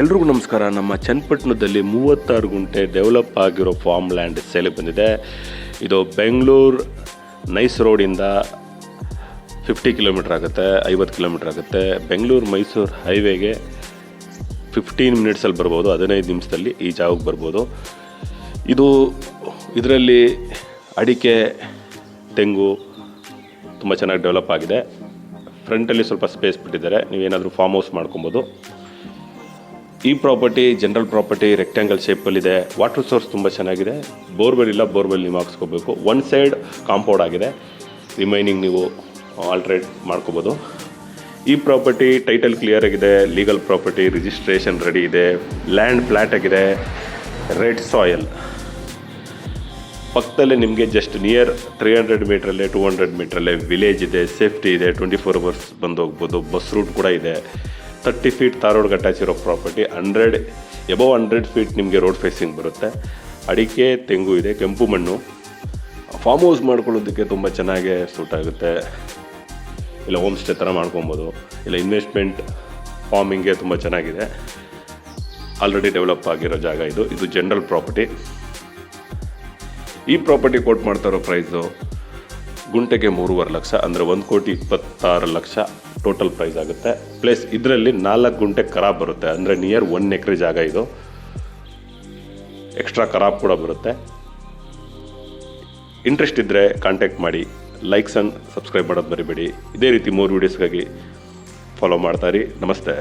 ಎಲ್ರಿಗೂ ನಮಸ್ಕಾರ. ನಮ್ಮ ಚನ್ನಪಟ್ಟಣದಲ್ಲಿ ಮೂವತ್ತಾರು ಗುಂಟೆ ಡೆವಲಪ್ ಆಗಿರೋ ಫಾರ್ಮ್ ಲ್ಯಾಂಡ್ ಸೇಲಿಗೆ ಬಂದಿದೆ. ಇದು ಬೆಂಗಳೂರು ನೈಸ್ ರೋಡಿಂದ ಫಿಫ್ಟಿ ಕಿಲೋಮೀಟ್ರ್ ಆಗುತ್ತೆ, ಐವತ್ತು ಕಿಲೋಮೀಟ್ರ್ ಆಗುತ್ತೆ. ಬೆಂಗಳೂರು ಮೈಸೂರು ಹೈವೇಗೆ ಫಿಫ್ಟೀನ್ ಮಿನಿಟ್ಸಲ್ಲಿ ಬರ್ಬೋದು, ಹದಿನೈದು ನಿಮಿಷದಲ್ಲಿ ಈ ಜಾಗಕ್ಕೆ ಬರ್ಬೋದು. ಇದು ಇದರಲ್ಲಿ ಅಡಿಕೆ, ತೆಂಗು ತುಂಬ ಚೆನ್ನಾಗಿ ಡೆವಲಪ್ ಆಗಿದೆ. ಫ್ರಂಟಲ್ಲಿ ಸ್ವಲ್ಪ ಸ್ಪೇಸ್ ಬಿಟ್ಟಿದ್ದಾರೆ. ನೀವೇನಾದರೂ ಫಾರ್ಮ್ ಹೌಸ್ ಮಾಡ್ಕೊಬೋದು. ಈ ಪ್ರಾಪರ್ಟಿ, ಜನರಲ್ ಪ್ರಾಪರ್ಟಿ ರೆಕ್ಟ್ಯಾಂಗಲ್ ಶೇಪಲ್ಲಿದೆ ವಾಟರ್ ಸೋರ್ಸ್ ತುಂಬ ಚೆನ್ನಾಗಿದೆ. ಬೋರ್ವೆಲ್ ಇಲ್ಲ ಬೋರ್ವೆಲ್ ನೀವು ಹಾಕ್ಸ್ಕೋಬೇಕು. ಒನ್ ಸೈಡ್ ಕಾಂಪೌಂಡ್ ಆಗಿದೆ. ರಿಮೈನಿಂಗ್ ನೀವು ಆಲ್ಟ್ರೇಟ್ ಮಾಡ್ಕೋಬೋದು. ಈ ಪ್ರಾಪರ್ಟಿ ಟೈಟಲ್ ಕ್ಲಿಯರ್ ಆಗಿದೆ. ಲೀಗಲ್ ಪ್ರಾಪರ್ಟಿ ರಿಜಿಸ್ಟ್ರೇಷನ್ ರೆಡಿ ಇದೆ. ಲ್ಯಾಂಡ್ ಫ್ಲ್ಯಾಟ್ ಆಗಿದೆ. ರೆಡ್ ಸಾಯಲ್ ಪಕ್ಕದಲ್ಲೇ ನಿಮಗೆ ಜಸ್ಟ್ ನಿಯರ್ ತ್ರೀ ಹಂಡ್ರೆಡ್ ಮೀಟ್ರಲ್ಲೇ ಟೂ ಹಂಡ್ರೆಡ್ ಮೀಟ್ರಲ್ಲೇ ವಿಲೇಜ್ ಇದೆ. ಸೇಫ್ಟಿ ಇದೆ. ಟ್ವೆಂಟಿ ಫೋರ್ ಅವರ್ಸ್ ಬಂದು ಹೋಗ್ಬೋದು. ಬಸ್ ರೂಟ್ ಕೂಡ ಇದೆ. ತರ್ಟಿ ಫೀಟ್ ತಾರ್ ರೋಡ್ಗೆ ಅಟ್ಯಾಚ್ ಇರೋ property hundred by hundred feet ನಿಮಗೆ ರೋಡ್ ಫೇಸಿಂಗ್ ಬರುತ್ತೆ. ಅಡಿಕೆ, ತೆಂಗು ಇದೆ, ಕೆಂಪು ಮಣ್ಣು. ಫಾರ್ಮ್ ಹೌಸ್ ಮಾಡ್ಕೊಳ್ಳೋದಕ್ಕೆ ತುಂಬ ಚೆನ್ನಾಗೇ ಸೂಟ್ ಆಗುತ್ತೆ. ಇಲ್ಲ ಹೋಮ್ ಸ್ಟೇ ಥರ ಮಾಡ್ಕೊಬೋದು. ಇಲ್ಲ ಇನ್ವೆಸ್ಟ್ಮೆಂಟ್ ಫಾರ್ಮಿಂಗ್ಗೆ ತುಂಬ ಚೆನ್ನಾಗಿದೆ. ಆಲ್ರೆಡಿ ಡೆವಲಪ್ ಆಗಿರೋ ಜಾಗ ಇದು. ಇದು ಜನರಲ್ ಪ್ರಾಪರ್ಟಿ ಈ ಪ್ರಾಪರ್ಟಿ ಕೋಟ್ ಮಾಡ್ತಾ ಇರೋ ಪ್ರೈಸು ಗುಂಟೆಗೆ ಮೂರುವರೆ ಲಕ್ಷ, ಅಂದರೆ ಒಂದು ಕೋಟಿ ಇಪ್ಪತ್ತಾರು ಲಕ್ಷ. ಟೋಟಲ್ ಪ್ರೈಸ್ ಆಗುತ್ತೆ. ಪ್ಲಸ್ ಇದರಲ್ಲಿ ನಾಲ್ಕು ಗುಂಟೆ ಖರಾಬ್ ಬರುತ್ತೆ. ಅಂದರೆ ನಿಯರ್ ಒನ್ ಎಕರೆ ಜಾಗ ಇದು. ಎಕ್ಸ್ಟ್ರಾ ಖರಾಬ್ ಕೂಡ ಬರುತ್ತೆ. ಇಂಟ್ರೆಸ್ಟ್ ಇದ್ದರೆ ಕಾಂಟ್ಯಾಕ್ಟ್ ಮಾಡಿ. ಲೈಕ್ಸ್ ಆ್ಯಂಡ್ ಸಬ್ಸ್ಕ್ರೈಬ್ ಮಾಡೋದು ಬರಿಬೇಡಿ ಇದೇ ರೀತಿ ಮೂರು ವೀಡಿಯೋಸ್ಗಾಗಿ ಫಾಲೋ ಮಾಡ್ತಾರಿ ನಮಸ್ತೆ.